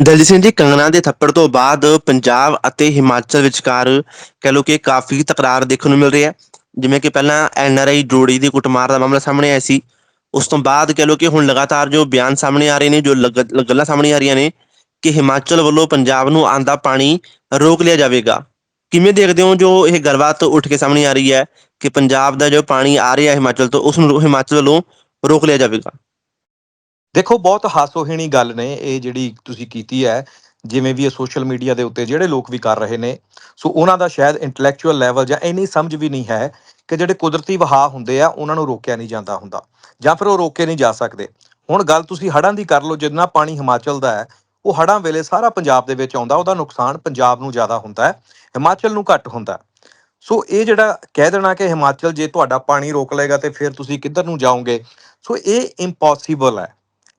ਦਲਜੀਤ ਸਿੰਘ ਜੀ ਕੰਗਨਾ ਦੇ ਥੱਪੜ ਤੋਂ ਬਾਅਦ ਪੰਜਾਬ ਅਤੇ ਹਿਮਾਚਲ ਵਿਚਕਾਰ ਕਹਿ ਲਓ ਕਿ ਕਾਫੀ ਤਕਰਾਰ ਦੇਖਣ ਨੂੰ ਮਿਲ ਰਹੀ ਹੈ। ਜਿਵੇਂ ਕਿ ਪਹਿਲਾਂ ਐਨਆਰਆਈ ਜੋੜੀ ਦੀ ਕੁੱਟਮਾਰ ਦਾ ਮਾਮਲਾ ਸਾਹਮਣੇ ਆਇਆ ਸੀ। ਉਸ ਤੋਂ ਬਾਅਦ ਕਹਿ ਲਓ ਕਿ ਹੁਣ ਲਗਾਤਾਰ ਜੋ ਬਿਆਨ ਸਾਹਮਣੇ ਆ ਰਹੇ ਨੇ, ਜੋ ਗੱਲਾਂ ਸਾਹਮਣੇ ਆ ਰਹੀਆਂ ਨੇ ਕਿ ਹਿਮਾਚਲ ਵੱਲੋਂ ਪੰਜਾਬ ਨੂੰ ਆਂਦਾ ਪਾਣੀ ਰੋਕ ਲਿਆ ਜਾਵੇਗਾ। ਕਿਵੇਂ ਦੇਖਦੇ ਹੋ ਜੋ ਇਹ ਗੱਲਬਾਤ ਉੱਠ ਕੇ ਸਾਹਮਣੇ ਆ ਰਹੀ ਹੈ ਕਿ ਪੰਜਾਬ ਦਾ ਜੋ ਪਾਣੀ ਆ ਰਿਹਾ ਹਿਮਾਚਲ ਤੋਂ, ਉਸ ਨੂੰ ਹਿਮਾਚਲ ਵੱਲੋਂ ਰੋਕ ਲਿਆ ਜਾਵੇਗਾ? ਦੇਖੋ, ਬਹੁਤ ਹਾਸੋਹੀਣੀ ਗੱਲ ਨੇ ਇਹ ਜਿਹੜੀ ਤੁਸੀਂ ਕੀਤੀ ਹੈ, ਜਿਵੇਂ ਵੀ ਇਹ ਸੋਸ਼ਲ ਮੀਡੀਆ ਦੇ ਉੱਤੇ ਜਿਹੜੇ ਲੋਕ ਵੀ ਕਰ ਰਹੇ ਨੇ, ਸੋ ਉਹਨਾਂ ਦਾ ਸ਼ਾਇਦ ਇੰਟੈਲੈਕਚੁਅਲ ਲੈਵਲ ਜਾਂ ਇੰਨੀ ਸਮਝ ਵੀ ਨਹੀਂ ਹੈ ਕਿ ਜਿਹੜੇ ਕੁਦਰਤੀ ਵਹਾਅ ਹੁੰਦੇ ਆ, ਉਹਨਾਂ ਨੂੰ ਰੋਕਿਆ ਨਹੀਂ ਜਾਂਦਾ ਹੁੰਦਾ ਜਾਂ ਫਿਰ ਉਹ ਰੋਕੇ ਨਹੀਂ ਜਾ ਸਕਦੇ। ਹੁਣ ਗੱਲ ਤੁਸੀਂ ਹੜ੍ਹਾਂ ਦੀ ਕਰ ਲਓ, ਜਿੰਨਾ ਪਾਣੀ ਹਿਮਾਚਲ ਦਾ ਹੈ, ਉਹ ਹੜ੍ਹਾਂ ਵੇਲੇ ਸਾਰਾ ਪੰਜਾਬ ਦੇ ਵਿੱਚ ਆਉਂਦਾ, ਉਹਦਾ ਨੁਕਸਾਨ ਪੰਜਾਬ ਨੂੰ ਜ਼ਿਆਦਾ ਹੁੰਦਾ ਹੈ, ਹਿਮਾਚਲ ਨੂੰ ਘੱਟ ਹੁੰਦਾ। ਸੋ ਇਹ ਜਿਹੜਾ ਕਹਿ ਦੇਣਾ ਕਿ ਹਿਮਾਚਲ ਜੇ ਤੁਹਾਡਾ ਪਾਣੀ ਰੋਕ ਲਏਗਾ ਤੇ ਫਿਰ ਤੁਸੀਂ ਕਿੱਧਰ ਨੂੰ ਜਾਓਗੇ, ਸੋ ਇਹ ਇੰਪੋਸੀਬਲ ਹੈ।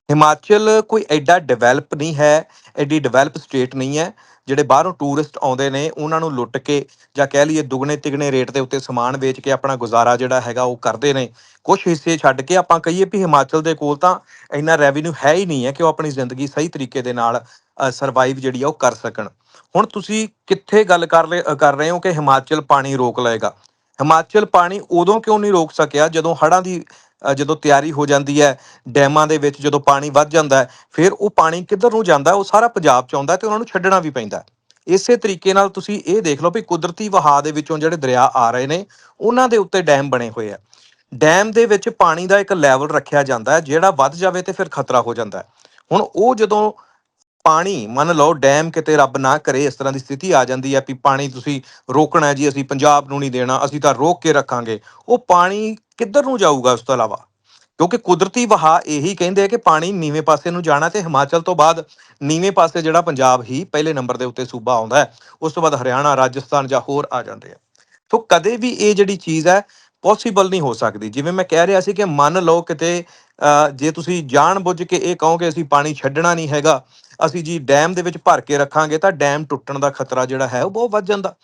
ਹਿਮਾਚਲ ਕੋਈ ਐਡਾ ਡਿਵੈਲਪ ਨਹੀਂ ਹੈ, ਐਡੀ ਡਿਵੈਲਪ ਸਟੇਟ ਨਹੀਂ ਹੈ, ਜਿਹੜੇ ਬਾਹਰੋਂ ਟੂਰਿਸਟ ਆਉਂਦੇ ਨੇ, ਉਹਨਾਂ ਨੂੰ ਲੁੱਟ ਕੇ ਜਾਂ ਕਹਿ ਲਈਏ ਦੁੱਗਣੇ ਤਿਗਣੇ ਰੇਟ ਦੇ ਉੱਤੇ ਸਮਾਨ ਵੇਚ ਕੇ ਆਪਣਾ ਗੁਜ਼ਾਰਾ ਜਿਹੜਾ ਹੈਗਾ ਉਹ ਕਰਦੇ ਨੇ। ਕੁਝ ਹਿੱਸੇ ਛੱਡ ਕੇ ਆਪਾਂ ਕਹੀਏ ਵੀ ਹਿਮਾਚਲ ਦੇ ਕੋਲ ਤਾਂ ਇੰਨਾ ਰੈਵਨਿਊ ਹੈ ਹੀ ਨਹੀਂ ਹੈ ਕਿ ਉਹ ਆਪਣੀ ਜ਼ਿੰਦਗੀ ਸਹੀ ਤਰੀਕੇ ਦੇ ਨਾਲ ਸਰਵਾਈਵ ਜਿਹੜੀ ਆ ਉਹ ਕਰ ਸਕਣ। ਹੁਣ ਤੁਸੀਂ ਕਿੱਥੇ ਗੱਲ ਕਰ ਰਹੇ ਕਰ ਰਹੇ ਹੋ ਕਿ ਹਿਮਾਚਲ ਪਾਣੀ ਰੋਕ ਲਏਗਾ? ਹਿਮਾਚਲ ਪਾਣੀ ਉਦੋਂ ਕਿਉਂ ਨਹੀਂ ਰੋਕ ਸਕਿਆ ਜਦੋਂ ਹੜ੍ਹਾਂ ਦੀ ਜਦੋਂ ਤਿਆਰੀ ਹੋ ਜਾਂਦੀ ਹੈ, ਡੈਮਾਂ ਦੇ ਵਿੱਚ ਜਦੋਂ ਪਾਣੀ ਵੱਧ ਜਾਂਦਾ ਹੈ, ਫਿਰ ਉਹ ਪਾਣੀ ਕਿੱਧਰ ਨੂੰ ਜਾਂਦਾ ਉਹ ਸਾਰਾ ਪੰਜਾਬ ਚ ਆਉਂਦਾ ਹੈ ਤੇ ਉਹਨਾਂ ਨੂੰ ਛੱਡਣਾ ਵੀ ਪੈਂਦਾ ਇਸੇ ਤਰੀਕੇ ਨਾਲ ਤੁਸੀਂ ਇਹ ਦੇਖ ਲਓ ਵੀ ਕੁਦਰਤੀ ਵਹਾਅ ਦੇ ਵਿੱਚੋਂ ਜਿਹੜੇ ਦਰਿਆ ਆ ਰਹੇ ਨੇ, ਉਹਨਾਂ ਦੇ ਉੱਤੇ ਡੈਮ ਬਣੇ ਹੋਏ ਆ ਡੈਮ ਦੇ ਵਿੱਚ ਪਾਣੀ ਦਾ ਇੱਕ ਲੈਵਲ ਰੱਖਿਆ ਜਾਂਦਾ ਹੈ, ਜਿਹੜਾ ਵੱਧ ਜਾਵੇ ਤੇ ਫਿਰ ਖਤਰਾ ਹੋ ਜਾਂਦਾ ਹੈ। ਹੁਣ ਉਹ ਜਦੋਂ ਪਾਣੀ, ਮੰਨ ਲਓ ਡੈਮ ਕਿਤੇ ਰੱਬ ਨਾ ਕਰੇ, ਇਸ ਤਰ੍ਹਾਂ ਦੀ ਸਥਿਤੀ ਆ ਜਾਂਦੀ ਹੈ ਵੀ ਪਾਣੀ ਤੁਸੀਂ ਰੋਕਣਾ ਜੀ, ਅਸੀਂ ਪੰਜਾਬ ਨੂੰ ਨਹੀਂ ਦੇਣਾ, ਅਸੀਂ ਤਾਂ ਰੋਕ ਕੇ ਰੱਖਾਂਗੇ, ਉਹ ਪਾਣੀ ਕਿੱਧਰ ਨੂੰ ਜਾਊਗਾ ਉਸ ਤੋਂ ਇਲਾਵਾ? ਕਿਉਂਕਿ ਕੁਦਰਤੀ ਵਹਾਅ ਇਹੀ ਕਹਿੰਦੇ ਆ ਕਿ ਪਾਣੀ ਨੀਵੇਂ ਪਾਸੇ ਨੂੰ ਜਾਣਾ ਤੇ ਹਿਮਾਚਲ ਤੋਂ ਬਾਅਦ ਨੀਵੇਂ ਪਾਸੇ ਜਿਹੜਾ ਪੰਜਾਬ ਹੀ ਪਹਿਲੇ ਨੰਬਰ ਦੇ ਉੱਤੇ ਸੂਬਾ ਆਉਂਦਾ ਹੈ ਉਸ ਤੋਂ ਬਾਅਦ ਹਰਿਆਣਾ ਰਾਜਸਥਾਨ ਜਾਂ ਹੋਰ ਆ ਜਾਂਦੇ ਆ। ਸੋ ਕਦੇ ਵੀ ਇਹ ਜਿਹੜੀ ਚੀਜ਼ ਹੈ ਪੋਸੀਬਲ ਨਹੀਂ ਹੋ ਸਕਦੀ। ਜਿਵੇਂ ਮੈਂ ਕਹਿ ਰਿਹਾ ਸੀ ਕਿ ਮੰਨ ਲਓ ਕਿਤੇ ਅਹ, ਜੇ ਤੁਸੀਂ ਜਾਣ ਬੁੱਝ ਕੇ ਇਹ ਕਹੋ ਕਿ ਅਸੀਂ ਪਾਣੀ ਛੱਡਣਾ ਨਹੀਂ ਹੈਗਾ ਅਸੀਂ ਜੀ ਡੈਮ ਦੇ ਵਿੱਚ ਭਰ ਕੇ ਰੱਖਾਂਗੇ ਤਾਂ ਡੈਮ ਟੁੱਟਣ ਦਾ ਖਤਰਾ ਜਿਹੜਾ ਹੈ ਉਹ ਬਹੁਤ ਵੱਧ ਜਾਂਦਾ।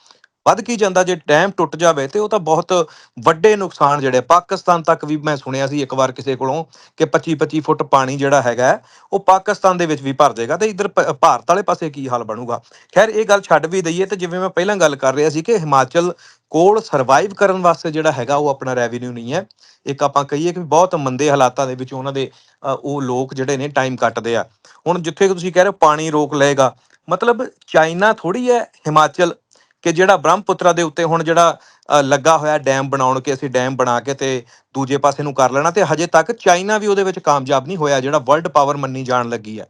ਵੱਧ ਕੀ ਜਾਂਦਾ ਜੇ ਡੈਮ ਟੁੱਟ ਜਾਵੇ ਤੇ ਉਹ ਤਾਂ ਬਹੁਤ ਵੱਡੇ ਨੁਕਸਾਨ ਜਿਹੜੇ ਪਾਕਿਸਤਾਨ ਤੱਕ ਵੀ ਮੈਂ ਸੁਣਿਆ ਸੀ ਇੱਕ ਵਾਰ ਕਿਸੇ ਕੋਲੋਂ ਕਿ 25 25 ਫੁੱਟ ਪਾਣੀ ਜਿਹੜਾ ਹੈਗਾ ਉਹ ਪਾਕਿਸਤਾਨ ਦੇ ਵਿੱਚ ਵੀ ਭਰ ਜਾਏਗਾ ਤੇ ਇਧਰ ਭਾਰਤ ਵਾਲੇ ਪਾਸੇ ਕੀ ਹਾਲ ਬਣੂਗਾ? ਖੈਰ ਇਹ ਗੱਲ ਛੱਡ ਵੀ ਦਈਏ ਤੇ ਜਿਵੇਂ ਮੈਂ ਪਹਿਲਾਂ ਗੱਲ ਕਰ ਰਿਹਾ ਸੀ ਕਿ ਹਿਮਾਚਲ ਕੋਲ ਸਰਵਾਈਵ ਕਰਨ ਵਾਸਤੇ ਜਿਹੜਾ ਹੈਗਾ ਉਹ ਆਪਣਾ ਰੈਵਨਿਊ ਨਹੀਂ ਹੈ। ਇੱਕ ਆਪਾਂ ਕਹੀਏ ਕਿ ਬਹੁਤ ਮੰਦੇ ਹਾਲਾਤਾਂ ਦੇ ਵਿੱਚ ਉਹਨਾਂ ਦੇ ਅ, ਉਹ ਲੋਕ ਜਿਹੜੇ ਨੇ ਟਾਈਮ ਕੱਟਦੇ ਆ। ਹੁਣ ਜਿੱਥੇ ਤੁਸੀਂ ਕਹਿ ਰਹੇ ਹੋ ਪਾਣੀ ਰੋਕ ਲਏਗਾ ਮਤਲਬ ਚਾਈਨਾ ਥੋੜੀ ਹੈ ਹਿਮਾਚਲ ਕਿ ਜਿਹੜਾ ਬ੍ਰਹਮਪੁੱਤਰਾ ਦੇ ਉੱਤੇ ਹੁਣ ਜਿਹੜਾ ਲੱਗਾ ਹੋਇਆ ਡੈਮ ਬਣਾਉਣ ਕੇ ਅਸੀਂ ਡੈਮ ਬਣਾ ਕੇ ਤੇ ਦੂਜੇ ਪਾਸੇ ਨੂੰ ਕਰ ਲੈਣਾ ਤੇ ਹਜੇ ਤੱਕ ਚਾਈਨਾ ਵੀ ਉਹਦੇ ਵਿੱਚ ਕਾਮਯਾਬ ਨਹੀਂ ਹੋਇਆ ਜਿਹੜਾ ਵਰਲਡ ਪਾਵਰ ਮੰਨੀ ਜਾਣ ਲੱਗੀ ਹੈ।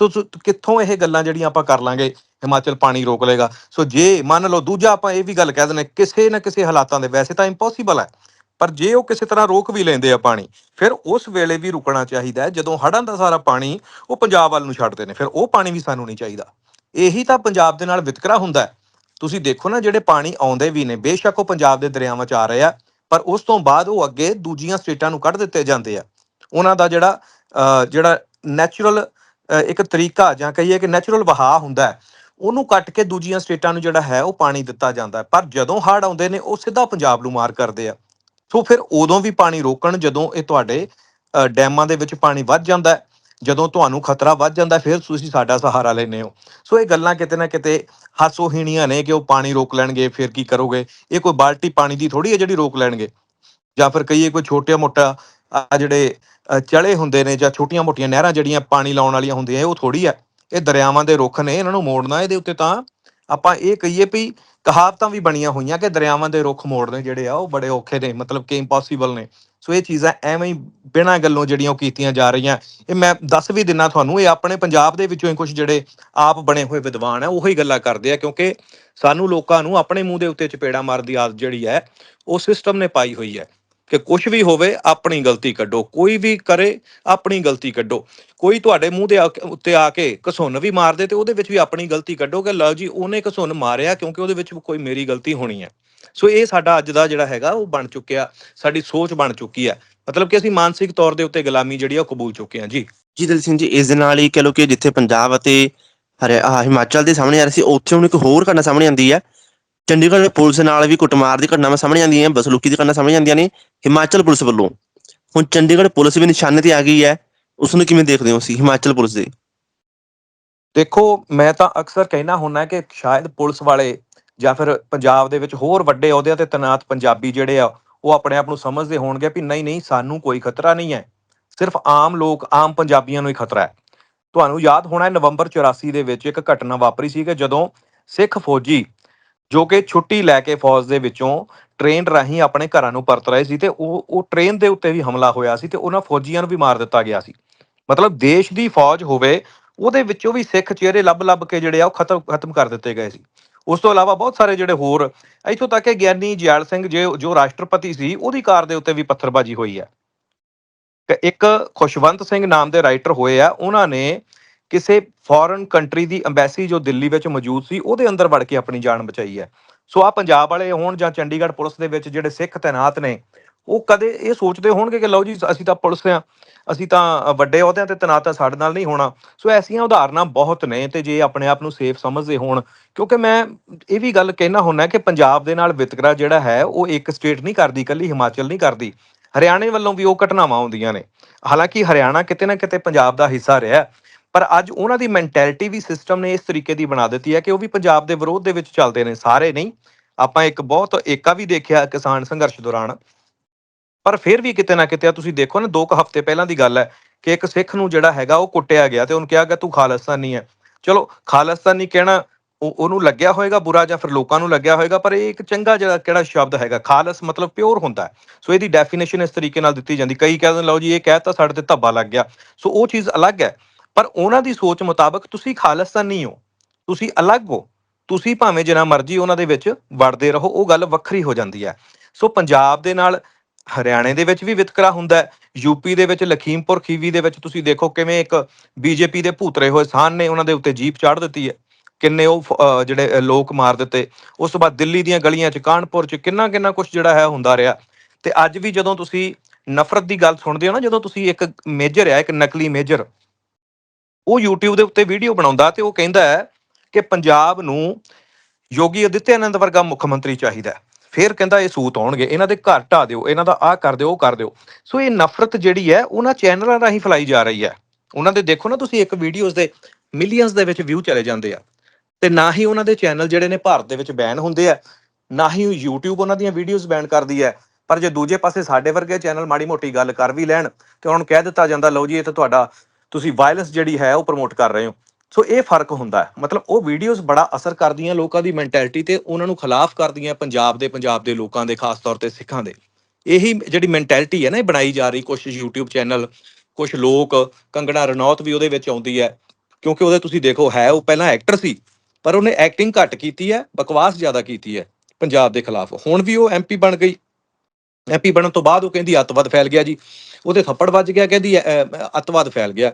ਤੋ ਕਿੱਥੋਂ ਇਹ ਗੱਲਾਂ ਜਿਹੜੀਆਂ ਆਪਾਂ ਕਰ ਲਾਂਗੇ, ਹਿਮਾਚਲ ਪਾਣੀ ਰੋਕ ਲਏਗਾ। ਸੋ ਜੇ ਮੰਨ ਲਓ ਦੂਜਾ ਆਪਾਂ ਇਹ ਵੀ ਗੱਲ ਕਹਿ ਦਿੰਦੇ ਕਿਸੇ ਨਾ ਕਿਸੇ ਹਾਲਾਤਾਂ ਦੇ ਵੈਸੇ ਤਾਂ ਇੰਪੋਸੀਬਲ ਹੈ, ਪਰ ਜੇ ਉਹ ਕਿਸੇ ਤਰ੍ਹਾਂ ਰੋਕ ਵੀ ਲੈਂਦੇ ਆ ਪਾਣੀ, ਫਿਰ ਉਸ ਵੇਲੇ ਵੀ ਰੁਕਣਾ ਚਾਹੀਦਾ ਹੈ, ਜਦੋਂ ਹੜ੍ਹਾਂ ਦਾ ਸਾਰਾ ਪਾਣੀ ਉਹ ਪੰਜਾਬ ਵੱਲ ਨੂੰ ਛੱਡਦੇ ਨੇ, ਫਿਰ ਉਹ ਪਾਣੀ ਵੀ ਸਾਨੂੰ ਨਹੀਂ ਚਾਹੀਦਾ। ਇਹੀ ਤਾਂ ਪੰਜਾਬ ਦੇ ਨਾਲ ਵਿਤਕਰਾ ਹੁੰਦਾ ਹੈ। ਤੁਸੀਂ ਦੇਖੋ ਨਾ ਜਿਹੜੇ ਪਾਣੀ ਆਉਂਦੇ ਵੀ ਨੇ, ਬੇਸ਼ੱਕ ਉਹ ਪੰਜਾਬ ਦੇ ਦਰਿਆਵਾਂ 'ਚ ਆ ਰਹੇ ਆ, ਪਰ ਉਸ ਤੋਂ ਬਾਅਦ ਉਹ ਅੱਗੇ ਦੂਜੀਆਂ ਸਟੇਟਾਂ ਨੂੰ ਕੱਢ ਦਿੱਤੇ ਜਾਂਦੇ ਆ। ਉਹਨਾਂ ਦਾ ਜਿਹੜਾ ਜਿਹੜਾ ਨੈਚੁਰਲ ਇੱਕ ਤਰੀਕਾ ਜਾਂ ਕਹੀਏ ਕਿ ਨੈਚੁਰਲ ਵਹਾਅ ਹੁੰਦਾ ਹੈ, ਉਹਨੂੰ ਕੱਟ ਕੇ ਦੂਜੀਆਂ ਸਟੇਟਾਂ ਨੂੰ ਜਿਹੜਾ ਹੈ ਉਹ ਪਾਣੀ ਦਿੱਤਾ ਜਾਂਦਾ ਪਰ ਜਦੋਂ ਹੜ੍ਹ ਆਉਂਦੇ ਨੇ, ਉਹ ਸਿੱਧਾ ਪੰਜਾਬ ਨੂੰ ਮਾਰ ਕਰਦੇ ਆ। ਸੋ ਫਿਰ ਉਦੋਂ ਵੀ ਪਾਣੀ ਰੋਕਣ, ਜਦੋਂ ਇਹ ਤੁਹਾਡੇ ਡੈਮਾਂ ਦੇ ਵਿੱਚ ਪਾਣੀ ਵੱਧ ਜਾਂਦਾ ਹੈ ਜਦੋਂ ਤੁਹਾਨੂੰ ਖਤਰਾ ਵੱਧ ਜਾਂਦਾ ਫਿਰ ਤੁਸੀਂ ਸਾਡਾ ਸਹਾਰਾ ਲੈਂਦੇ ਹੋ। ਸੋ ਇਹ ਗੱਲਾਂ ਕਿਤੇ ਨਾ ਕਿਤੇ ਹਾਸੋਹੀਣੀਆਂ ਨੇ ਕਿ ਉਹ ਪਾਣੀ ਰੋਕ ਲੈਣਗੇ ਫਿਰ ਕੀ ਕਰੋਗੇ? ਇਹ ਕੋਈ ਬਾਲਟੀ ਪਾਣੀ ਦੀ ਥੋੜੀ ਹੈ ਜਿਹੜੀ ਰੋਕ ਲੈਣਗੇ? ਜਾਂ ਫਿਰ ਕਹੀਏ ਕੋਈ ਛੋਟਾ ਮੋਟਾ ਆ ਜਿਹੜੇ ਅ, ਚਲੇ ਹੁੰਦੇ ਨੇ ਜਾਂ ਛੋਟੀਆਂ ਮੋਟੀਆਂ ਨਹਿਰਾਂ ਜਿਹੜੀਆਂ ਪਾਣੀ ਲਾਉਣ ਵਾਲੀਆਂ ਹੁੰਦੀਆਂ ਉਹ ਥੋੜੀ ਆ ਇਹ ਦਰਿਆਵਾਂ ਦੇ ਰੁੱਖ ਨੇ ਇਹਨਾਂ ਨੂੰ ਮੋੜਨਾ ਇਹਦੇ ਉੱਤੇ ਤਾਂ ਆਪਾਂ ਇਹ ਕਹੀਏ ਵੀ ਕਹਾਵਤਾਂ ਵੀ ਬਣੀਆਂ ਹੋਈਆਂ ਕਿ ਦਰਿਆਵਾਂ ਦੇ ਰੁੱਖ ਮੋੜਨੇ ਜਿਹੜੇ ਆ ਉਹ ਬੜੇ ਔਖੇ ਨੇ ਮਤਲਬ ਕਿ ਇੰਪੋਸੀਬਲ ਨੇ। ਸੋ ਇਹ ਚੀਜ਼ਾਂ ਐਵੇਂ ਹੀ ਬਿਨਾਂ ਗੱਲੋਂ ਜਿਹੜੀਆਂ ਉਹ ਕੀਤੀਆਂ ਜਾ ਰਹੀਆਂ। ਇਹ ਮੈਂ ਦੱਸ ਵੀ ਦਿੰਨਾ ਤੁਹਾਨੂੰ, ਇਹ ਆਪਣੇ ਪੰਜਾਬ ਦੇ ਵਿੱਚੋਂ ਹੀ ਕੁਝ ਜਿਹੜੇ ਆਪ ਬਣੇ ਹੋਏ ਵਿਦਵਾਨ ਆ, ਉਹੀ ਗੱਲਾਂ ਕਰਦੇ ਆ, ਕਿਉਂਕਿ ਸਾਨੂੰ ਲੋਕਾਂ ਨੂੰ ਆਪਣੇ ਮੂੰਹ ਦੇ ਉੱਤੇ ਚਪੇੜਾ ਮਾਰਨ ਦੀ ਆਦਤ ਜਿਹੜੀ ਹੈ, ਉਹ ਸਿਸਟਮ ਨੇ ਪਾਈ ਹੋਈ ਹੈ। ਕਿ ਕੁਝ ਵੀ ਹੋਵੇ, ਆਪਣੀ ਗਲਤੀ ਕੱਢੋ। ਕੋਈ ਵੀ ਕਰੇ, ਆਪਣੀ ਗਲਤੀ ਕੱਢੋ। ਕੋਈ ਤੁਹਾਡੇ ਮੂੰਹ ਦੇ ਆ ਉੱਤੇ ਆ ਕੇ ਘਸੁੰਨ ਵੀ ਮਾਰਦੇ ਤੇ ਉਹਦੇ ਵਿੱਚ ਵੀ ਆਪਣੀ ਗਲਤੀ ਕੱਢੋ ਕਿ ਲਓ ਜੀ, ਉਹਨੇ ਘਸੁੰਨ ਮਾਰਿਆ ਕਿਉਂਕਿ ਉਹਦੇ ਵਿੱਚ ਕੋਈ ਮੇਰੀ ਗਲਤੀ ਹੋਣੀ ਹੈ। ਸੋ ਇਹ ਸਾਡਾ ਅੱਜ ਦਾ ਜਿਹੜਾ ਹੈਗਾ, ਉਹ ਬਣ ਚੁੱਕਿਆ, ਸਾਡੀ ਸੋਚ ਬਣ ਚੁੱਕੀ ਹੈ। ਮਤਲਬ ਕਿ ਅਸੀਂ ਮਾਨਸਿਕ ਤੌਰ ਦੇ ਉੱਤੇ ਗੁਲਾਮੀ ਜਿਹੜੀ ਆ, ਉਹ ਕਬੂਲ ਚੁੱਕੇ ਹਾਂ। ਜੀ। ਜੀ ਦਲਜੀਤ ਸਿੰਘ ਜੀ, ਇਸ ਦੇ ਨਾਲ ਹੀ ਕਹਿ ਲਓ ਕਿ ਜਿੱਥੇ ਪੰਜਾਬ ਅਤੇ ਹਰਿਆ, ਹਿਮਾਚਲ ਦੇ ਸਾਹਮਣੇ ਆ ਰਹੀ ਸੀ, ਉੱਥੇ ਹੁਣ ਇੱਕ ਹੋਰ ਘਟਨਾ ਸਾਹਮਣੇ ਆਉਂਦੀ ਹੈ। ਚੰਡੀਗੜ੍ਹ ਪੁਲਿਸ ਨਾਲ ਵੀ ਕੁੱਟਮਾਰ ਦੀ ਘਟਨਾਵਾਂ ਸਾਹਮਣੇ ਆਉਂਦੀਆਂ ਬਸ ਲੁੱਕੀ ਦੀ ਘਟਨਾ ਸਾਹਮਣੇ ਆਉਂਦੀਆਂ ਨੇ, ਹਿਮਾਚਲ ਪੁਲਿਸ ਵੱਲੋਂ। ਹੁਣ ਚੰਡੀਗੜ੍ਹ ਪੁਲਿਸ ਵੀ ਨਿਸ਼ਾਨੇ ਤੇ ਆ ਗਈ ਹੈ ਉਸ ਨੂੰ ਕਿਵੇਂ ਦੇਖਦੇ ਹੋ ਤੁਸੀਂ, ਹਿਮਾਚਲ ਪੁਲਿਸ ਦੇ? ਦੇਖੋ, ਮੈਂ ਤਾਂ ਅਕਸਰ ਕਹਿਣਾ ਹੁੰਦਾ ਕਿ ਸ਼ਾਇਦ ਪੁਲਿਸ ਵਾਲੇ ਜਾਂ ਫਿਰ ਪੰਜਾਬ ਦੇ ਵਿੱਚ ਹੋਰ ਵੱਡੇ ਅਹੁਦਿਆਂ ਤੇ ਤੈਨਾਤ ਪੰਜਾਬੀ ਜਿਹੜੇ ਆ, ਉਹ ਆਪਣੇ ਆਪ ਨੂੰ ਸਮਝਦੇ ਹੋਣਗੇ ਵੀ ਨਹੀਂ ਨਹੀਂ, ਸਾਨੂੰ ਕੋਈ ਖਤਰਾ ਨਹੀਂ ਹੈ। ਸਿਰਫ ਆਮ ਲੋਕ, ਆਮ ਪੰਜਾਬੀਆਂ ਨੂੰ ਹੀ ਖਤਰਾ ਹੈ। ਤੁਹਾਨੂੰ ਯਾਦ ਹੋਣਾ ਹੈ, ਨਵੰਬਰ 84 ਦੇ ਵਿੱਚ ਇੱਕ ਘਟਨਾ ਵਾਪਰੀ ਸੀ ਕਿ ਜਦੋਂ ਸਿੱਖ ਫੌਜੀ ਜੋ ਕਿ ਛੁੱਟੀ ਲੈ ਕੇ ਫੌਜ ਦੇ ਵਿੱਚੋਂ ਟ੍ਰੇਨ ਰਾਹੀਂ ਆਪਣੇ ਘਰਾਂ ਨੂੰ ਪਰਤ ਰਹੇ ਸੀ ਤੇ ਉਹ ਉਹ ਟ੍ਰੇਨ ਦੇ ਉੱਤੇ ਵੀ ਹਮਲਾ ਹੋਇਆ ਸੀ ਤੇ ਉਹਨਾਂ ਫੌਜੀਆਂ ਨੂੰ ਵੀ ਮਾਰ ਦਿੱਤਾ ਗਿਆ ਸੀ। ਮਤਲਬ ਦੇਸ਼ ਦੀ ਫੌਜ ਹੋਵੇ, ਉਹਦੇ ਵਿੱਚੋਂ ਵੀ ਸਿੱਖ ਚਿਹਰੇ ਲੱਭ-ਲੱਭ ਕੇ ਜਿਹੜੇ ਆ ਉਹ ਖਤਮ ਖਤਮ ਕਰ ਦਿੱਤੇ ਗਏ ਸੀ। ਉਸ ਤੋਂ ਇਲਾਵਾ ਬਹੁਤ ਸਾਰੇ ਜਿਹੜੇ ਹੋਰ, ਇੱਥੋਂ ਤੱਕ ਕਿ ਗਿਆਨੀ ਜੈਲ ਸਿੰਘ ਜੇ, ਜੋ ਰਾਸ਼ਟਰਪਤੀ ਸੀ, ਉਹਦੀ ਕਾਰ ਦੇ ਉੱਤੇ ਵੀ ਪੱਥਰਬਾਜ਼ੀ ਹੋਈ ਹੈ। ਇੱਕ ਖੁਸ਼ਵੰਤ ਸਿੰਘ ਨਾਮ ਦੇ ਰਾਈਟਰ ਹੋਏ ਆ, ਉਹਨਾਂ ਨੇ ਕਿਸੇ ਫੋਰਨ ਕੰਟਰੀ ਦੀ ਐਮਬੈਸੀ ਜੋ ਦਿੱਲੀ ਵਿੱਚ ਮੌਜੂਦ ਸੀ, ਉਹਦੇ ਅੰਦਰ ਵੜ ਕੇ ਆਪਣੀ ਜਾਨ ਬਚਾਈ ਹੈ। ਸੋ ਆ ਪੰਜਾਬ ਵਾਲੇ ਹੋਣ ਜਾਂ ਚੰਡੀਗੜ੍ਹ ਪੁਲਿਸ ਦੇ ਵਿੱਚ ਜਿਹੜੇ ਸਿੱਖ ਤੈਨਾਤ ਨੇ, ਉਹ ਕਦੇ ਇਹ ਸੋਚਦੇ ਹੋਣਗੇ ਕਿ ਲਓ ਜੀ, ਅਸੀਂ ਤਾਂ ਪੁਲਿਸ ਆ ਅਸੀਂ ਤਾਂ ਵੱਡੇ ਅਹੁਦਿਆਂ ਤੇ ਤੈਨਾਤ ਆ ਸਾਡੇ ਨਾਲ ਨਹੀਂ ਹੋਣਾ। ਸੋ ਐਸੀਆਂ ਉਦਾਹਰਨਾਂ ਬਹੁਤ ਨੇ ਤੇ ਜੇ ਆਪਣੇ ਆਪ ਨੂੰ ਸੇਫ ਸਮਝਦੇ ਹੋਣ, ਕਿਉਂਕਿ ਮੈਂ ਇਹ ਵੀ ਗੱਲ ਕਹਿਣਾ ਹੁੰਦਾ ਕਿ ਪੰਜਾਬ ਦੇ ਨਾਲ ਵਿਤਕਰਾ ਜਿਹੜਾ ਹੈ, ਉਹ ਇੱਕ ਸਟੇਟ ਨਹੀਂ ਕਰਦੀ ਕੱਲੀ ਹਿਮਾਚਲ ਨਹੀਂ ਕਰਦੀ। ਹਰਿਆਣੇ ਵੱਲੋਂ ਵੀ ਉਹ ਘਟਨਾਵਾਂ ਆਉਂਦੀਆਂ ਨੇ। ਹਾਲਾਂਕਿ ਹਰਿਆਣਾ ਕਿਤੇ ਨਾ ਕਿਤੇ ਪੰਜਾਬ ਦਾ ਹਿੱਸਾ ਰਿਹਾ। ਪਰ ਅੱਜ ਉਹਨਾਂ ਦੀ ਮੈਂਟੈਲਿਟੀ ਵੀ ਸਿਸਟਮ ਨੇ ਇਸ ਤਰੀਕੇ ਦੀ ਬਣਾ ਦਿੱਤੀ ਹੈ ਕਿ ਉਹ ਵੀ ਪੰਜਾਬ ਦੇ ਵਿਰੋਧ ਦੇ ਵਿੱਚ ਚੱਲਦੇ ਨੇ ਸਾਰੇ ਨਹੀਂ। ਆਪਾਂ ਇੱਕ ਬਹੁਤ ਏਕਾ ਵੀ ਦੇਖਿਆ ਕਿਸਾਨ ਸੰਘਰਸ਼ ਦੌਰਾਨ। ਪਰ ਫਿਰ ਵੀ ਕਿਤੇ ਨਾ ਕਿਤੇ ਤੁਸੀਂ ਦੇਖੋ ਨਾ, ਦੋ ਕੁ ਹਫ਼ਤੇ ਪਹਿਲਾਂ ਦੀ ਗੱਲ ਹੈ ਕਿ ਇੱਕ ਸਿੱਖ ਨੂੰ ਜਿਹੜਾ ਹੈਗਾ ਉਹ ਕੁੱਟਿਆ ਗਿਆ ਤੇ ਉਹਨੂੰ ਕਿਹਾ ਗਿਆ, ਤੂੰ ਖਾਲਿਸਤਾਨੀ ਹੈ। ਚਲੋ, ਖਾਲਿਸਤਾਨੀ ਕਹਿਣਾ ਉਹ, ਉਹਨੂੰ ਲੱਗਿਆ ਹੋਏਗਾ ਬੁਰਾ ਜਾਂ ਫਿਰ ਲੋਕਾਂ ਨੂੰ ਲੱਗਿਆ ਹੋਏਗਾ, ਪਰ ਇਹ ਇੱਕ ਚੰਗਾ ਜਿਹੜਾ ਕਿਹੜਾ ਸ਼ਬਦ ਹੈਗਾ, ਖਾਲਸ ਮਤਲਬ ਪਿਓਰ ਹੁੰਦਾ ਸੋ ਇਹਦੀ ਡੈਫੀਨੇਸ਼ਨ ਇਸ ਤਰੀਕੇ ਨਾਲ ਦਿੱਤੀ ਜਾਂਦੀ। ਕਈ ਕਹਿੰਦੇ ਲਓ ਜੀ, ਇਹ ਕਹਿਤਾ ਸਾਡੇ ਤੇ ਧੱਬਾ ਲੱਗ ਗਿਆ। ਸੋ ਉਹ ਚੀਜ਼ ਅਲੱਗ ਹੈ। ਪਰ ਉਹਨਾਂ ਦੀ ਸੋਚ ਮੁਤਾਬਕ ਤੁਸੀਂ ਖਾਲਿਸਤਾਨੀ ਹੋ, ਤੁਸੀਂ ਅਲੱਗ ਹੋ, ਤੁਸੀਂ ਭਾਵੇਂ ਜਿੰਨਾ ਮਰਜ਼ੀ ਉਹਨਾਂ ਦੇ ਵਿੱਚ ਵੜਦੇ ਰਹੋ, ਉਹ ਗੱਲ ਵੱਖਰੀ ਹੋ ਜਾਂਦੀ ਹੈ। ਸੋ ਪੰਜਾਬ ਦੇ ਨਾਲ ਹਰਿਆਣੇ ਦੇ ਵਿੱਚ ਵੀ ਵਿਤਕਰਾ ਹੁੰਦਾ ਹੈ ਯੂਪੀ ਦੇ ਵਿੱਚ ਲਖੀਮਪੁਰ, ਖੀਵੀ ਦੇ ਵਿੱਚ ਤੁਸੀਂ ਦੇਖੋ ਕਿਵੇਂ ਇੱਕ ਬੀਜੇਪੀ ਦੇ ਭੂਤਰੇ ਹੋਏ ਸਾਨ ਨੇ ਉਹਨਾਂ ਦੇ ਉੱਤੇ ਜੀਪ ਚਾੜ ਦਿੱਤੀ ਹੈ। ਕਿੰਨੇ ਉਹ ਫ- ਜਿਹੜੇ ਲੋਕ ਮਾਰ ਦਿੱਤੇ। ਉਸ ਤੋਂ ਬਾਅਦ ਦਿੱਲੀ ਦੀਆਂ ਗਲੀਆਂ 'ਚ, ਕਾਨਪੁਰ 'ਚ ਕਿੰਨਾ ਕਿੰਨਾ ਕੁਝ ਜਿਹੜਾ ਹੈ ਹੁੰਦਾ ਰਿਹਾ। ਤੇ ਅੱਜ ਵੀ ਜਦੋਂ ਤੁਸੀਂ ਨਫ਼ਰਤ ਦੀ ਗੱਲ ਸੁਣਦੇ ਹੋ ਨਾ, ਜਦੋਂ ਤੁਸੀਂ ਇੱਕ ਮੇਜਰ ਹੈ, ਇੱਕ ਨਕਲੀ ਮੇਜਰ ਉਹ YouTube ਦੇ ਉੱਤੇ ਵੀਡੀਓ ਬਣਾਉਂਦਾ ਤੇ ਉਹ ਕਹਿੰਦਾ ਹੈ ਕਿ ਪੰਜਾਬ ਨੂੰ ਯੋਗੀ ਆਦਿੱਤਿਆਨੰਦ ਵਰਗਾ ਮੁੱਖ ਮੰਤਰੀ ਚਾਹੀਦਾ ਫਿਰ ਕਹਿੰਦਾ ਇਹ ਸੂਤ ਆਉਣਗੇ, ਇਹਨਾਂ ਦੇ ਘਰ ਢਾ ਦਿਓ, ਇਹਨਾਂ ਦਾ ਆਹ ਕਰ ਦਿਓ, ਉਹ ਕਰ ਦਿਓ। ਸੋ ਇਹ ਨਫ਼ਰਤ ਜਿਹੜੀ ਹੈ, ਉਹਨਾਂ ਚੈਨਲਾਂ ਰਾਹੀਂ ਫੈਲਾਈ ਜਾ ਰਹੀ ਹੈ। ਉਹਨਾਂ ਦੇ ਦੇਖੋ ਨਾ ਤੁਸੀਂ, ਇੱਕ ਵੀਡੀਓਜ਼ ਦੇ ਮਿਲੀਅਨਸ ਦੇ ਵਿੱਚ ਵਿਊ ਚਲੇ ਜਾਂਦੇ ਆ। ਤੇ ਨਾ ਹੀ ਉਹਨਾਂ ਦੇ ਚੈਨਲ ਜਿਹੜੇ ਨੇ ਭਾਰਤ ਦੇ ਵਿੱਚ ਬੈਨ ਹੁੰਦੇ ਆ, ਨਾ ਹੀ YouTube ਉਹਨਾਂ ਦੀਆਂ ਵੀਡੀਓਜ਼ ਬੈਨ ਕਰਦੀ ਹੈ। ਪਰ ਜੇ ਦੂਜੇ ਪਾਸੇ ਸਾਡੇ ਵਰਗੇ ਚੈਨਲ ਮਾੜੀ ਮੋਟੀ ਗੱਲ ਕਰ ਵੀ ਲੈਣ ਤੇ ਉਹਨਾਂ ਨੂੰ ਕਹਿ ਦਿੱਤਾ ਜਾਂਦਾ, ਲਓ ਜੀ, ਇਹ ਤਾਂ ਤੁਹਾਡਾ ਤੁਸੀਂ ਵਾਇਲੈਂਸ ਜਿਹੜੀ ਹੈ ਉਹ ਪ੍ਰਮੋਟ ਕਰ ਰਹੇ ਹੋ। ਸੋ ਇਹ ਫ਼ਰਕ ਹੁੰਦਾ ਹੈ। ਮਤਲਬ ਉਹ ਵੀਡੀਓਜ਼ ਬੜਾ ਅਸਰ ਕਰਦੀਆਂ ਲੋਕਾਂ ਦੀ ਮੈਂਟੈਲਿਟੀ ਤੇ ਉਹਨਾਂ ਨੂੰ ਖਿਲਾਫ ਕਰਦੀਆਂ ਪੰਜਾਬ ਦੇ ਪੰਜਾਬ ਦੇ ਲੋਕਾਂ ਦੇ, ਖਾਸ ਤੌਰ ਤੇ ਸਿੱਖਾਂ ਦੇ। ਇਹੀ ਜਿਹੜੀ ਮੈਂਟੈਲਿਟੀ ਹੈ ਨਾ, ਇਹ ਬਣਾਈ ਜਾ ਰਹੀ। ਕੁਝ YouTube ਚੈਨਲ ਕੁਝ ਲੋਕ, ਕੰਗਣਾ ਰਣੌਤ ਵੀ ਉਹਦੇ ਵਿੱਚ ਆਉਂਦੀ ਹੈ। ਕਿਉਂਕਿ ਉਹਦੇ ਤੁਸੀਂ ਦੇਖੋ, ਹੈ ਉਹ ਪਹਿਲਾਂ ਐਕਟਰ ਸੀ, ਪਰ ਉਹਨੇ ਐਕਟਿੰਗ ਘੱਟ ਕੀਤੀ ਹੈ, ਬਕਵਾਸ ਜ਼ਿਆਦਾ ਕੀਤੀ ਹੈ ਪੰਜਾਬ ਦੇ ਖਿਲਾਫ। ਹੁਣ ਵੀ ਉਹ ਐਮਪੀ ਬਣ ਗਈ। ਐਮਪੀ ਬਣਨ ਤੋਂ ਬਾਅਦ ਉਹ ਕਹਿੰਦੀ ਅੱਤਵਾਦ ਫੈਲ ਗਿਆ ਜੀ। ਉਹਦੇ ਥੱਪੜ ਵੱਜ ਗਿਆ, ਕਹਿੰਦੀ ਅੱਤਵਾਦ ਫੈਲ ਗਿਆ।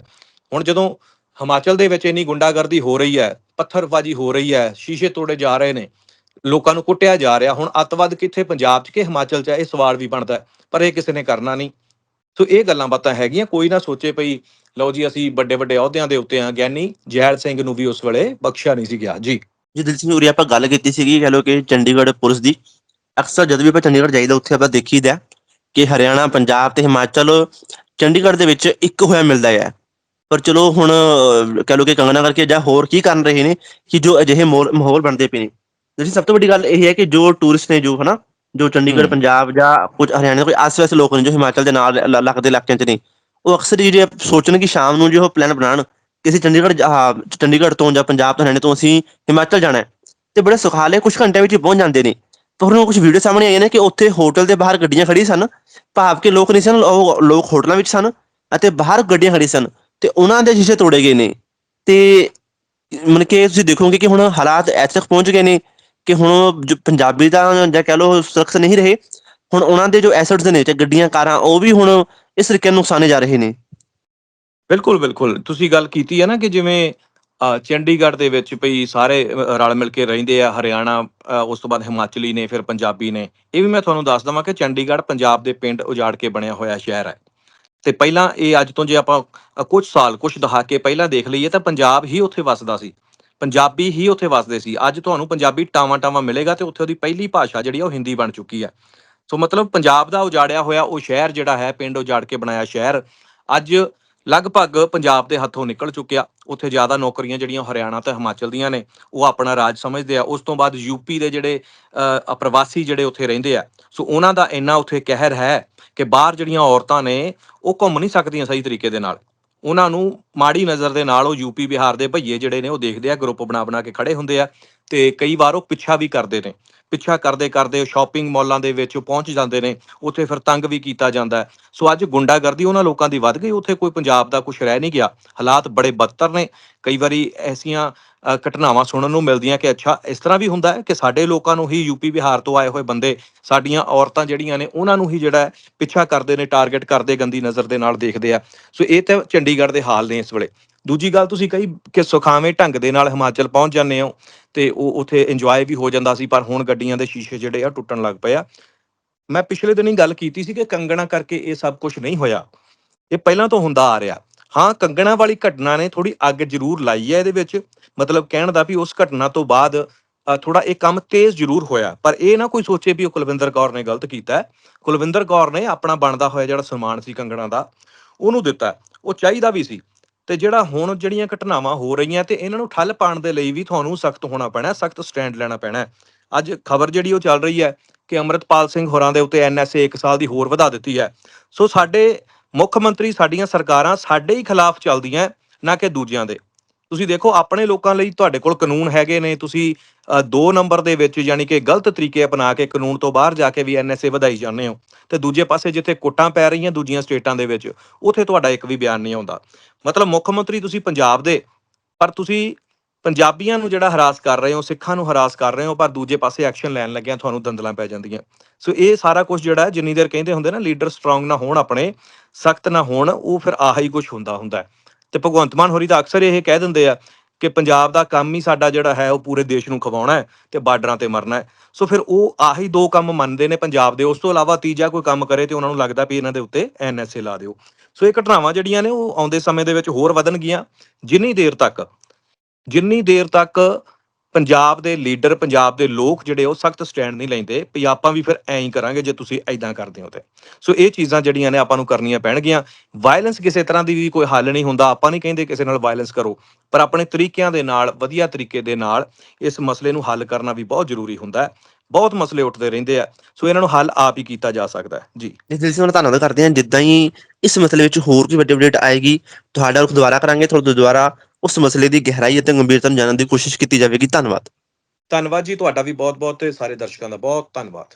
ਹੁਣ ਜਦੋਂ ਹਿਮਾਚਲ ਦੇ ਵਿੱਚ ਇੰਨੀ ਗੁੰਡਾਗਰਦੀ ਹੋ ਰਹੀ ਹੈ, ਪੱਥਰਬਾਜੀ ਹੋ ਰਹੀ ਹੈ, ਸ਼ੀਸ਼ੇ ਤੋੜੇ ਜਾ ਰਹੇ ਨੇ, ਲੋਕਾਂ ਨੂੰ ਕੁੱਟਿਆ ਜਾ ਰਿਹਾ, ਹੁਣ ਅੱਤਵਾਦ ਕਿੱਥੇ ਪੰਜਾਬ 'ਚ ਕਿ ਹਿਮਾਚਲ 'ਚ ਇਹ ਸਵਾਲ ਵੀ ਬਣਦਾ ਪਰ ਇਹ ਕਿਸੇ ਨੇ ਕਰਨਾ ਨਹੀਂ। ਸੋ ਇਹ ਗੱਲਾਂ ਬਾਤਾਂ ਹੈਗੀਆਂ, ਕੋਈ ਨਾ ਸੋਚੇ ਪਈ ਲਓ ਜੀ, ਅਸੀਂ ਵੱਡੇ ਵੱਡੇ ਅਹੁਦਿਆਂ ਦੇ ਉੱਤੇ ਆ ਗਿਆਨੀ ਜੈਲ ਸਿੰਘ ਨੂੰ ਵੀ ਉਸ ਵੇਲੇ ਬਖਸ਼ਿਆ ਨਹੀਂ ਸੀ ਗਿਆ। ਜੀ। ਜੀ ਦਿਲ ਸਿੰਘ ਉਰੀ, ਆਪਾਂ ਗੱਲ ਕੀਤੀ ਸੀਗੀ, ਕਹ ਲੋ ਕਿ ਚੰਡੀਗੜ੍ਹ ਪੁਲਿਸ ਦੀ। ਅਕਸਰ ਜਦ ਵੀ ਆਪਾਂ ਚੰਡੀਗੜ੍ਹ ਜਾਈਦਾ ਉੱਥੇ ਆਪਾਂ ਦੇਖੀਦਾ ਕਿ ਹਰਿਆਣਾ ਪੰਜਾਬ ਤੇ ਹਿਮਾਚਲ ਚੰਡੀਗੜ੍ਹ ਦੇ ਵਿੱਚ ਇੱਕ ਹੋਇਆ ਮਿਲਦਾ ਹੈ। ਪਰ ਚਲੋ ਹੁਣ ਕਹਿ ਲੋ ਕਿ ਕੰਗਨਾ ਕਰਕੇ ਜਾਂ ਹੋਰ ਕੀ ਕਰਨ ਰਹੇ ਨੇ ਕਿ ਜੋ ਅਜਿਹੇ ਮਾਹੌਲ ਬਣਦੇ ਪਏ ਨੇ। ਜਿਹੜੀ ਸਭ ਤੋਂ ਵੱਡੀ ਗੱਲ ਇਹ ਹੈ ਕਿ ਜੋ ਟੂਰਿਸਟ ਨੇ ਜੋ ਹਨਾ ਜੋ ਚੰਡੀਗੜ੍ਹ। ਪੰਜਾਬ ਜਾਂ ਕੁਝ ਹਰਿਆਣਾ ਦੇ ਕੋਈ ਆਸ-ਪਾਸ ਲੋਕ ਨੇ ਜੋ ਹਿਮਾਚਲ ਦੇ ਨਾਲ ਲੱਗਦੇ ਇਲਾਕਿਆਂ 'ਚ ਨੇ ਉਹ ਅਕਸਰ ਜਿਹੜੇ ਸੋਚਣ ਕਿ ਸ਼ਾਮ ਨੂੰ ਜੋ ਉਹ ਪਲਾਨ ਬਣਾਉਣ ਕਿਸੇ ਚੰਡੀਗੜ੍ਹ ਜਾ- ਆਹ, ਚੰਡੀਗੜ੍ਹ ਤੋਂ ਜਾਂ ਪੰਜਾਬ ਤੋਂ ਹਰਿਆਣੇ ਤੋਂ ਅਸੀਂ ਹਿਮਾਚਲ ਜਾਣਾ ਹੈ ਤੇ ਬੜੇ ਸੁਖਾਲੇ ਕੁਝ ਘੰਟਿਆਂ ਵਿੱਚ ਪਹੁੰਚ ਜਾਂਦੇ ਨੇ। ਪਰ ਕੁਝ ਵੀਡੀਓ ਸਾਹਮਣੇ ਆਈਆਂ ਨੇ ਕਿ ਉੱਥੇ ਹੋਟਲ ਦੇ ਬਾਹਰ ਗੱਡੀਆਂ ਖੜੀ ਸਨ। ਭਾਵ ਕਿ ਲੋਕ ਨਹੀਂ ਸਨ, ਉਹ ਲੋਕ ਹੋਟਲਾਂ ਵਿੱਚ ਸਨ ਅਤੇ ਬਾਹਰ ਗੱਡੀਆਂ ਖੜੀ ਸਨ ਤੇ ਉਹਨਾਂ ਦੇ ਸ਼ੀਸ਼ੇ ਤੋੜੇ ਗਏ ਨੇ। ਤੇ ਮਨ ਕੇ ਤੁਸੀਂ ਦੇਖੋਗੇ ਕਿ ਹੁਣ ਹਾਲਾਤ ਇੱਥੇ ਤੱਕ ਪਹੁੰਚ ਗਏ ਨੇ ਕਿ ਹੁਣ ਜੋ ਪੰਜਾਬੀ ਤਾਂ ਜਾਂ ਕਹਿ ਲਓ ਸੁਰੱਖਿਅਤ ਨਹੀਂ ਰਹੇ, ਹੁਣ ਉਹਨਾਂ ਦੇ ਜੋ ਐਸੈਟਸ ਨੇ ਤੇ ਗੱਡੀਆਂ, ਕਾਰਾਂ, ਉਹ ਵੀ ਹੁਣ ਇਸ ਤਰੀਕੇ ਨੁਕਸਾਨੇ ਜਾ ਰਹੇ ਨੇ। ਬਿਲਕੁਲ ਬਿਲਕੁਲ। ਤੁਸੀਂ ਗੱਲ ਕੀਤੀ ਹੈ ਨਾ ਕਿ ਜਿਵੇਂ ਚੰਡੀਗੜ੍ਹ ਦੇ ਵਿੱਚ ਭਈ ਸਾਰੇ ਰਲ ਮਿਲ ਕੇ ਰਹਿੰਦੇ ਆ ਹਰਿਆਣਾ ਉਸ ਤੋਂ ਬਾਅਦ ਹਿਮਾਚਲੀ ਨੇ ਫਿਰ ਪੰਜਾਬੀ ਨੇ। ਇਹ ਵੀ ਮੈਂ ਤੁਹਾਨੂੰ ਦੱਸ ਦਵਾਂ ਕਿ ਚੰਡੀਗੜ੍ਹ ਪੰਜਾਬ ਦੇ ਪਿੰਡ ਉਜਾੜ ਕੇ ਬਣਿਆ ਹੋਇਆ ਸ਼ਹਿਰ ਹੈ। ਤੇ ਪਹਿਲਾਂ ਇਹ ਅੱਜ ਤੋਂ ਜੇ ਆਪਾਂ ਅ, ਕੁਝ ਸਾਲ ਕੁਝ ਦਹਾਕੇ ਪਹਿਲਾਂ ਦੇਖ ਲਈਏ ਤਾਂ ਪੰਜਾਬ ਹੀ ਉੱਥੇ ਵੱਸਦਾ ਸੀ। ਪੰਜਾਬੀ ਹੀ ਉੱਥੇ ਵੱਸਦੇ ਸੀ। ਅੱਜ ਤੁਹਾਨੂੰ ਪੰਜਾਬੀ ਟਾਵਾਂ ਟਾਵਾਂ ਮਿਲੇਗਾ ਤੇ ਉੱਥੇ ਉਹਦੀ ਪਹਿਲੀ ਭਾਸ਼ਾ ਜਿਹੜੀ ਆ ਉਹ ਹਿੰਦੀ ਬਣ ਚੁੱਕੀ ਹੈ। ਸੋ ਮਤਲਬ ਪੰਜਾਬ ਦਾ ਉਜਾੜਿਆ ਹੋਇਆ ਉਹ ਸ਼ਹਿਰ ਜਿਹੜਾ ਹੈ ਪਿੰਡ ਉਜਾੜ ਕੇ ਬਣਾਇਆ ਸ਼ਹਿਰ ਅੱਜ ਲਗਭਗ ਪੰਜਾਬ ਦੇ ਹੱਥੋਂ ਨਿਕਲ ਚੁੱਕਿਆ। ਉੱਥੇ ਜ਼ਿਆਦਾ ਨੌਕਰੀਆਂ ਜਿਹੜੀਆਂ ਹਰਿਆਣਾ ਤੇ ਹਿਮਾਚਲ ਦੀਆਂ ਨੇ, ਉਹ ਆਪਣਾ ਰਾਜ ਸਮਝਦੇ ਆ। ਉਸ ਤੋਂ ਬਾਅਦ ਯੂਪੀ ਦੇ ਜਿਹੜੇ ਪ੍ਰਵਾਸੀ ਜਿਹੜੇ ਉੱਥੇ ਰਹਿੰਦੇ ਆ। ਸੋ ਉਹਨਾਂ ਦਾ ਇੰਨਾ ਉੱਥੇ ਕਹਿਰ ਹੈ ਕਿ ਬਾਹਰ ਜਿਹੜੀਆਂ ਔਰਤਾਂ ਨੇ, ਉਹ ਘੁੰਮ ਨਹੀਂ ਸਕਦੀਆਂ ਸਹੀ ਤਰੀਕੇ ਦੇ ਨਾਲ। ਉਹਨਾਂ ਨੂੰ ਮਾੜੀ ਨਜ਼ਰ ਦੇ ਨਾਲ ਉਹ ਯੂਪੀ ਬਿਹਾਰ ਦੇ ਭਈਏ ਜਿਹੜੇ ਨੇ, ਉਹ ਦੇਖਦੇ ਆ, ਗਰੁੱਪ ਬਣਾ ਬਣਾ ਕੇ ਖੜੇ ਹੁੰਦੇ ਆ। ਤੇ ਕਈ ਵਾਰ ਉਹ ਪਿੱਛਾ ਵੀ ਕਰਦੇ ਨੇ। ਪਿੱਛਾ ਕਰਦੇ ਕਰਦੇ ਸ਼ਾਪਿੰਗ ਮਾਲਾਂ ਦੇ ਵਿੱਚ ਪਹੁੰਚ ਜਾਂਦੇ ਨੇ, ਉੱਥੇ ਫਿਰ ਤੰਗ ਵੀ ਕੀਤਾ ਜਾਂਦਾ ਹੈ। ਸੋ ਅੱਜ ਗੁੰਡਾਗਰਦੀ ਉਹਨਾਂ ਲੋਕਾਂ ਦੀ ਵੱਧ ਗਈ, ਉੱਥੇ ਕੋਈ ਪੰਜਾਬ ਦਾ ਕੁਝ ਰਹਿ ਨਹੀਂ ਗਿਆ। ਹਾਲਾਤ ਬੜੇ ਬਦਤਰ ਨੇ। ਕਈ ਵਾਰੀ ਐਸੀਆਂ ਘਟਨਾਵਾਂ ਸੁਣਨ ਨੂੰ ਮਿਲਦੀਆਂ ਕਿ ਅੱਛਾ, ਇਸ ਤਰ੍ਹਾਂ ਵੀ ਹੁੰਦਾ ਹੈ ਕਿ ਸਾਡੇ ਲੋਕਾਂ ਨੂੰ ਹੀ ਯੂਪੀ ਬਿਹਾਰ ਤੋਂ ਆਏ ਹੋਏ ਬੰਦੇ, ਸਾਡੀਆਂ ਔਰਤਾਂ ਜਿਹੜੀਆਂ ਨੇ, ਉਹਨਾਂ ਨੂੰ ਹੀ ਜਿਹੜਾ ਪਿੱਛਾ ਕਰਦੇ ਨੇ, ਟਾਰਗੇਟ ਕਰਦੇ ਗੰਦੀ ਨਜ਼ਰ ਦੇ ਨਾਲ ਦੇਖਦੇ ਆ। ਸੋ ਇਹ ਤਾਂ ਚੰਡੀਗੜ੍ਹ ਦੇ ਹਾਲ ਨੇ ਇਸ ਵੇਲੇ। ਦੂਜੀ ਗੱਲ ਤੁਸੀਂ ਕਹੀ ਕਿ ਸੁਖਾਵੇਂ ਢੰਗ ਦੇ ਨਾਲ ਹਿਮਾਚਲ ਪਹੁੰਚ ਜਾਂਦੇ ਹੋ ਤੇ ਉਹ ਉੱਥੇ ਇੰਜੋਏ ਵੀ ਹੋ ਜਾਂਦਾ ਸੀ, ਪਰ ਹੁਣ ਗੱਡੀਆਂ ਦੇ ਸ਼ੀਸ਼ੇ ਜਿਹੜੇ ਆ ਟੁੱਟਣ ਲੱਗ ਪਏ ਆ। ਮੈਂ ਪਿਛਲੇ ਦਿਨੀ ਗੱਲ ਕੀਤੀ ਸੀ ਕਿ ਕੰਗਣਾ ਕਰਕੇ ਇਹ ਸਭ ਕੁਝ ਨਹੀਂ ਹੋਇਆ। ਇਹ ਪਹਿਲਾਂ ਤੋਂ ਹੁੰਦਾ ਆ ਰਿਹਾ। ਹਾਂ, ਕੰਗਣਾ ਵਾਲੀ ਘਟਨਾ ਨੇ ਥੋੜੀ ਅੱਗ ਜ਼ਰੂਰ ਲਾਈ ਹੈ ਇਹਦੇ ਵਿੱਚ। ਮਤਲਬ ਕਹਿਣ ਦਾ ਵੀ ਉਸ ਘਟਨਾ ਤੋਂ ਬਾਅਦ ਥੋੜਾ ਇਹ ਕੰਮ ਤੇਜ਼ ਜ਼ਰੂਰ ਹੋਇਆ। ਪਰ ਇਹ ਨਾ ਕੋਈ ਸੋਚੇ ਵੀ ਉਹ ਕੁਲਵਿੰਦਰ ਕੌਰ ਨੇ ਗਲਤ ਕੀਤਾ ਕੁਲਵਿੰਦਰ ਕੌਰ ਨੇ ਆਪਣਾ ਬਣਦਾ ਹੋਇਆ ਜਿਹੜਾ ਸਨਮਾਨ ਸੀ ਕੰਗਣਾ ਦਾ, ਉਹਨੂੰ ਦਿੱਤਾ। ਉਹ ਚਾਹੀਦਾ ਵੀ ਸੀ। ਤੇ ਜਿਹੜਾ ਹੁਣ ਜਿਹੜੀਆਂ ਘਟਨਾਵਾਂ ਹੋ ਰਹੀਆਂ ਤੇ ਇਹਨਾਂ ਨੂੰ ਠੱਲ ਪਾਉਣ ਦੇ ਲਈ ਵੀ ਤੁਹਾਨੂੰ ਸਖਤ ਹੋਣਾ ਪੈਣਾ, ਸਖਤ ਸਟੈਂਡ ਲੈਣਾ ਪੈਣਾ ਅੱਜ ਖਬਰ ਜਿਹੜੀ ਉਹ ਚੱਲ ਰਹੀ ਹੈ ਕਿ ਅਮਰਤਪਾਲ ਸਿੰਘ ਹੋਰਾਂ ਦੇ ਉੱਤੇ ਐਨਐਸਏ 1 ਸਾਲ ਦੀ ਹੋਰ ਵਧਾ ਦਿੱਤੀ ਹੈ। ਸੋ ਸਾਡੇ ਮੁੱਖ ਮੰਤਰੀ, ਸਾਡੀਆਂ ਸਰਕਾਰਾਂ ਸਾਡੇ ਹੀ ਖਿਲਾਫ ਚੱਲਦੀਆਂ, ਨਾ ਕਿ ਦੂਜਿਆਂ ਦੇ। ਤੁਸੀਂ ਦੇਖੋ ਆਪਣੇ ਲੋਕਾਂ ਲਈ ਤੁਹਾਡੇ ਕੋਲ ਕਾਨੂੰਨ ਹੈਗੇ ਨੇ। ਤੁਸੀਂ ਅ, ਦੋ ਨੰਬਰ ਦੇ ਵਿੱਚ ਯਾਨੀ ਕਿ ਗਲਤ ਤਰੀਕੇ ਅਪਣਾ ਕੇ ਕਾਨੂੰਨ ਤੋਂ ਬਾਹਰ ਜਾ ਕੇ ਵੀ ਐਨਐਸਏ ਵਧਾਈ ਜਾਂਦੇ ਹੋ। ਤੇ ਦੂਜੇ ਪਾਸੇ ਜਿੱਥੇ ਕੁੱਟਾਂ ਪੈ ਰਹੀਆਂ ਦੂਜੀਆਂ ਸਟੇਟਾਂ ਦੇ ਵਿੱਚ ਉਥੇ ਤੁਹਾਡਾ ਇੱਕ ਵੀ ਬਿਆਨ ਨਹੀਂ ਆਉਂਦਾ। ਮਤਲਬ ਮੁੱਖ ਮੰਤਰੀ ਤੁਸੀਂ ਪੰਜਾਬ ਦੇ ਪਰ ਤੁਸੀਂ ਪੰਜਾਬੀਆਂ ਨੂੰ ਜਿਹੜਾ ਹਰਾਸ ਕਰ ਰਹੇ ਹੋ ਸਿੱਖਾਂ ਨੂੰ ਹਰਾਸ ਕਰ ਰਹੇ ਹੋ ਪਰ ਦੂਜੇ ਪਾਸੇ ਐਕਸ਼ਨ ਲੈਣ ਲੱਗਿਆਂ ਤੁਹਾਨੂੰ ਦੰਦਲਾਂ ਪੈ ਜਾਂਦੀਆਂ। ਸੋ ਇਹ ਸਾਰਾ ਕੁਝ ਜਿਹੜਾ ਜਿੰਨੀ ਦੇਰ ਕਹਿੰਦੇ ਹੁੰਦੇ ਨਾ ਲੀਡਰ ਸਟਰੋਂਗ ਨਾ ਹੋਣ ਆਪਣੇ ਸਖਤ ਨਾ ਹੋਣ ਉਹ ਫਿਰ ਆਹੀ ਹੀ ਕੁਝ ਹੁੰਦਾ ਹੁੰਦਾ ਹੈ। ਤੇ ਭਗਵੰਤ ਮਾਨ ਹੋਰੀ ਤਾਂ ਅਕਸਰ ਇਹ ਕਹਿ ਦਿੰਦੇ ਆ ਕਿ ਪੰਜਾਬ ਦਾ ਕੰਮ ਹੀ ਸਾਡਾ ਜਿਹੜਾ ਹੈ, ਉਹ ਪੂਰੇ ਦੇਸ਼ ਨੂੰ ਖਵਾਉਣਾ ਹੈ ਤੇ ਬਾਰਡਰਾਂ ਤੇ ਮਰਨਾ ਹੈ। ਸੋ ਫਿਰ ਉਹ ਆਹੀ ਦੋ ਕੰਮ ਮੰਨਦੇ ਨੇ ਪੰਜਾਬ ਦੇ। ਉਸ ਤੋਂ ਇਲਾਵਾ ਤੀਜਾ ਕੋਈ ਕੰਮ ਕਰੇ ਤੇ ਉਹਨਾਂ ਨੂੰ ਲੱਗਦਾ ਵੀ ਇਹਨਾਂ ਦੇ ਉੱਤੇ ਐਨਐਸਏ ਲਾ ਦਿਓ। ਸੋ ਇਹ ਘਟਨਾਵਾਂ ਜਿਹੜੀਆਂ ਨੇ, ਉਹ ਆਉਂਦੇ ਸਮੇਂ ਦੇ ਵਿੱਚ ਹੋਰ ਵਧਣਗੀਆਂ। ਜਿੰਨੀ ਦੇਰ ਤੱਕ, ਜਿੰਨੀ ਦੇਰ ਤੱਕ ਪੰਜਾਬ ਦੇ ਲੀਡਰ, ਪੰਜਾਬ ਦੇ ਲੋਕ ਜਿਹੜੇ ਉਹ ਸਖਤ ਸਟੈਂਡ ਨਹੀਂ ਲੈਂਦੇ। ਵੀ ਆਪਾਂ ਵੀ ਫਿਰ ਐਂ ਹੀ ਕਰਾਂਗੇ ਜੇ ਤੁਸੀਂ ਐਦਾਂ ਕਰਦੇ ਹੋ ਤੇ। ਸੋ ਇਹ ਚੀਜ਼ਾਂ ਜਿਹੜੀਆਂ ਨੇ ਆਪਾਂ ਨੂੰ ਕਰਨੀਆਂ ਪੈਣਗੀਆਂ। ਵਾਇਲੈਂਸ ਕਿਸੇ ਤਰ੍ਹਾਂ ਦੀ ਵੀ ਕੋਈ ਹੱਲ ਨਹੀਂ ਹੁੰਦਾ। ਆਪਾਂ ਨਹੀਂ ਕਹਿੰਦੇ ਕਿਸੇ ਨਾਲ ਵਾਇਲੈਂਸ ਕਰੋ। ਪਰ ਆਪਣੇ ਤਰੀਕਿਆਂ ਦੇ ਨਾਲ, ਵਧੀਆ ਤਰੀਕੇ ਦੇ ਨਾਲ ਇਸ ਮਸਲੇ ਨੂੰ ਹੱਲ ਕਰਨਾ ਵੀ ਬਹੁਤ ਜ਼ਰੂਰੀ ਹੁੰਦਾ ਹੈ। ਬਹੁਤ ਮਸਲੇ ਉੱਠਦੇ ਰਹਿੰਦੇ ਆ। ਸੋ ਇਹਨਾਂ ਨੂੰ ਹੱਲ ਆਪ ਹੀ ਕੀਤਾ ਜਾ ਸਕਦਾ ਹੈ। ਜੀ। ਇਸ ਦਿਲ ਸੇ ਧੰਨਵਾਦ ਕਰਦੇ ਹਾਂ। ਜਿੱਦਾਂ ਹੀ ਇਸ ਮਸਲੇ ਵਿੱਚ ਹੋਰ ਕੋਈ ਵੱਡੀ ਅਪਡੇਟ ਆਏਗੀ, ਤੁਹਾਡਾ ਰੁਖ ਦੁਬਾਰਾ ਕਰਾਂਗੇ, ਤੁਹਾਡੇ ਦੁਬਾਰਾ ਉਸ ਮਸਲੇ ਦੀ ਗਹਿਰਾਈ ਅਤੇ ਗੰਭੀਰਤਾ ਨੂੰ ਜਾਣਨ ਦੀ ਕੋਸ਼ਿਸ਼ ਕੀਤੀ ਜਾਵੇਗੀ। ਧੰਨਵਾਦ। ਧੰਨਵਾਦ ਜੀ, ਤੁਹਾਡਾ ਵੀ ਬਹੁਤ ਬਹੁਤ ਤੇ ਸਾਰੇ ਦਰਸ਼ਕਾਂ ਦਾ ਬਹੁਤ ਧੰਨਵਾਦ।